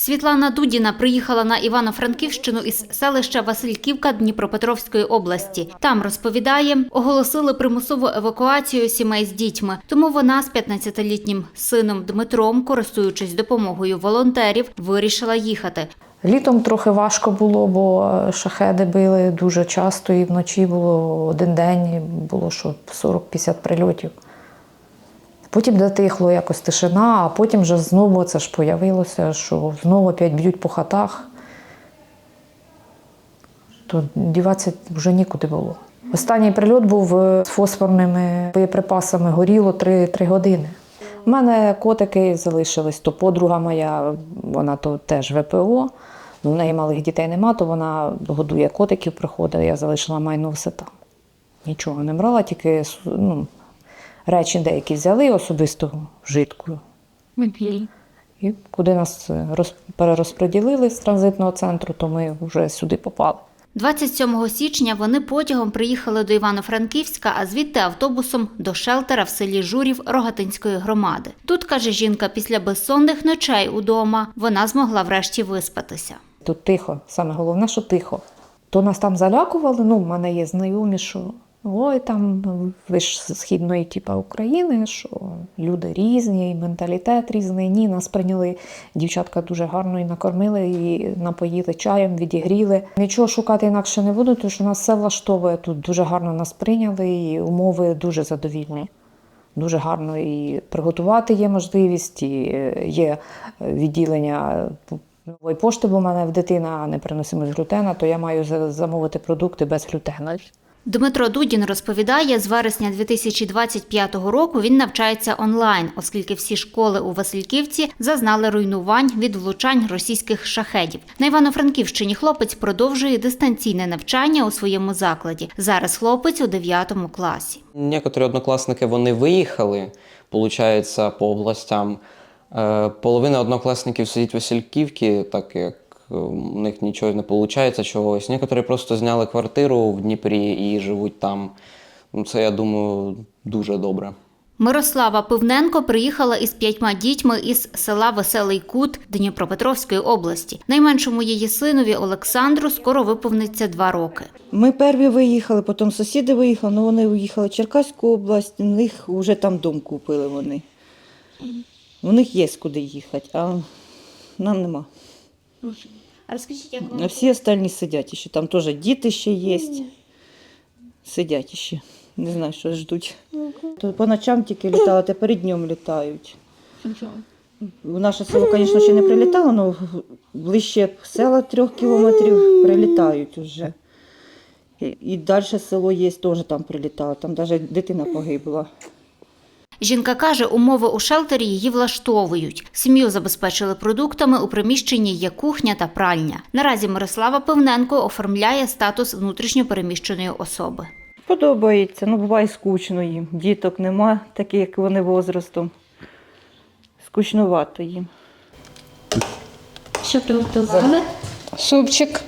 Світлана Дудіна приїхала на Івано-Франківщину із селища Васильківка Дніпропетровської області. Там розповідає, оголосили примусову евакуацію сімей з дітьми. Тому вона з 15-літнім сином Дмитром, користуючись допомогою волонтерів, вирішила їхати. Літом трохи важко було, бо шахеди били дуже часто і вночі було один день, було що 40-50 прильотів. Потім затихло якось тишина, а потім вже знову це ж появилося, що знову опять б'ють по хатах. То діватися вже нікуди було. Останній прильот був е, з фосфорними боєприпасами, горіло 3, 3 години. У мене котики залишились, то подруга моя, вона то теж ВПО. Ну, в неї малих дітей нема, то вона годує котиків, приходить, я залишила майно все там. Нічого не брала, тільки ну, речі деякі взяли особисто вжитку. І куди нас е, перерозподілили з транзитного центру, то ми вже сюди попали. 27 січня вони потягом приїхали до Івано-Франківська, а звідти автобусом до шелтера в селі Журів Рогатинської громади. Тут, каже жінка, після безсонних ночей удома вона змогла врешті виспатися. Тут тихо, саме головне, що тихо. То нас там залякували. Ну, в мене є знайомі, що ой, там ви ж з східної типу, України, що люди різні, і менталітет різний. Ні, нас прийняли дівчатка дуже гарно і накормили, і напоїли чаєм, відігріли. Нічого шукати інакше не буду, тому що нас все влаштовує. Тут дуже гарно нас прийняли, і умови дуже задовільні. Дуже гарно і приготувати є можливість, і е, є відділення нової пошти, бо в мене дитина непереносимість глютена, то я маю замовити продукти без глютена. Дмитро Дудін розповідає, з вересня 2025 року він навчається онлайн, оскільки всі школи у Васильківці зазнали руйнувань від влучань російських шахедів. На Івано-Франківщині хлопець продовжує дистанційне навчання у своєму закладі. Зараз хлопець у 9 класі. Некоторі однокласники вони виїхали, получається, по областям. Е, Половина однокласників сидить в Васильківці, так як у них нічого не виходить чогось. Некоторі просто зняли квартиру в Дніпрі і живуть там. Ну, Це, я думаю, дуже добре. Мирослава Пивненко приїхала із п'ятьма дітьми із села Веселий Кут Дніпропетровської області. Найменшому її синові Олександру скоро виповниться два роки. Ми перві виїхали, потім сусіди виїхали, ну вони уїхали в Черкаську область, у них вже там дом купили вони. У них є куди їхати, а нам нема. А розкажіть, як А всі остальні сидять ще. Там теж діти ще є. Сидять ще. Не знаю, що ждуть. То по ночам тільки літали, тепер і днем літають. В наше село, звісно, ще не прилітало, але ближче села трьох кілометрів прилітають вже. І далі село є, теж там прилітало. Там навіть дитина погибла. Жінка каже, умови у шелтері її влаштовують. Сім'ю забезпечили продуктами, у приміщенні є кухня та пральня. Наразі Мирослава Пивненко оформляє статус внутрішньопереміщеної особи. Подобається, ну буває скучно їм. Діток нема, таких як вони возрастом. Скучнувато їм. Що приготували? Супчик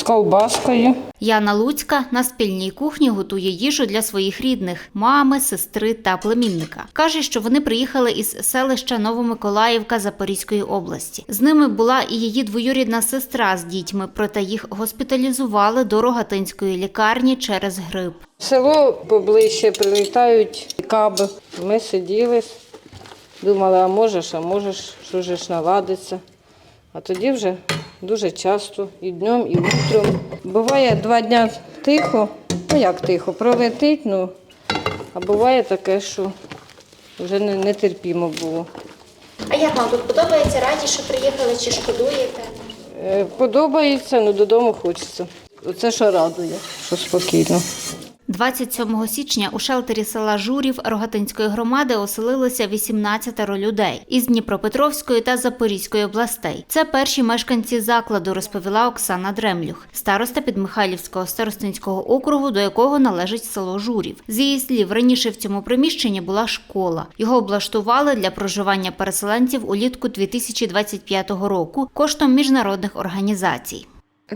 з ковбаскою. Яна Луцька на спільній кухні готує їжу для своїх рідних мами, сестри та племінника. Каже, що вони приїхали із селища Новомиколаївка Запорізької області. З ними була і її двоюрідна сестра з дітьми, проте їх госпіталізували до Рогатинської лікарні через грип. Село поближче прилітають каби. Ми сиділи, думали, а можеш, а можеш, що ж наладиться. А тоді вже дуже часто, і днем, і утром. Буває два дня тихо, ну як тихо, пролетить, ну, а буває таке, що вже не- нетерпімо було. А як вам тут подобається? Раді, що приїхали чи шкодуєте? Е, Подобається, але додому хочеться. Оце що радує, що спокійно. 27 січня у шелтері села Журів Рогатинської громади оселилося 18 людей із Дніпропетровської та Запорізької областей. Це перші мешканці закладу, розповіла Оксана Дремлюх, староста Підмихайлівського старостинського округу, до якого належить село Журів. З її слів, раніше в цьому приміщенні була школа. Його облаштували для проживання переселенців улітку 2025 року коштом міжнародних організацій.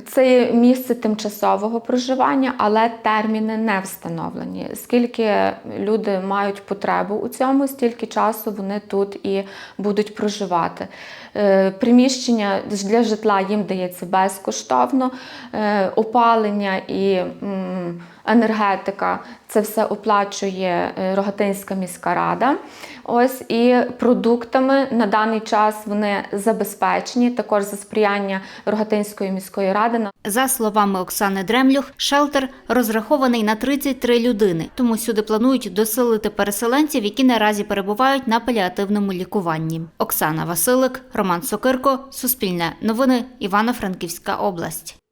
Це місце тимчасового проживання, але терміни не встановлені. Скільки люди мають потребу у цьому, стільки часу вони тут і будуть проживати. Е, Приміщення для житла їм дається безкоштовно. Е, Опалення і енергетика це все оплачує е, Рогатинська міська рада. Ось і продуктами на даний час вони забезпечені також за сприяння Рогатинської міської ради. За словами Оксани Дремлюх, шелтер розрахований на 33 людини, тому сюди планують доселити переселенців, які наразі перебувають на паліативному лікуванні. Оксана Василик, Роман Сокирко, Суспільне новини, Івано-Франківська область.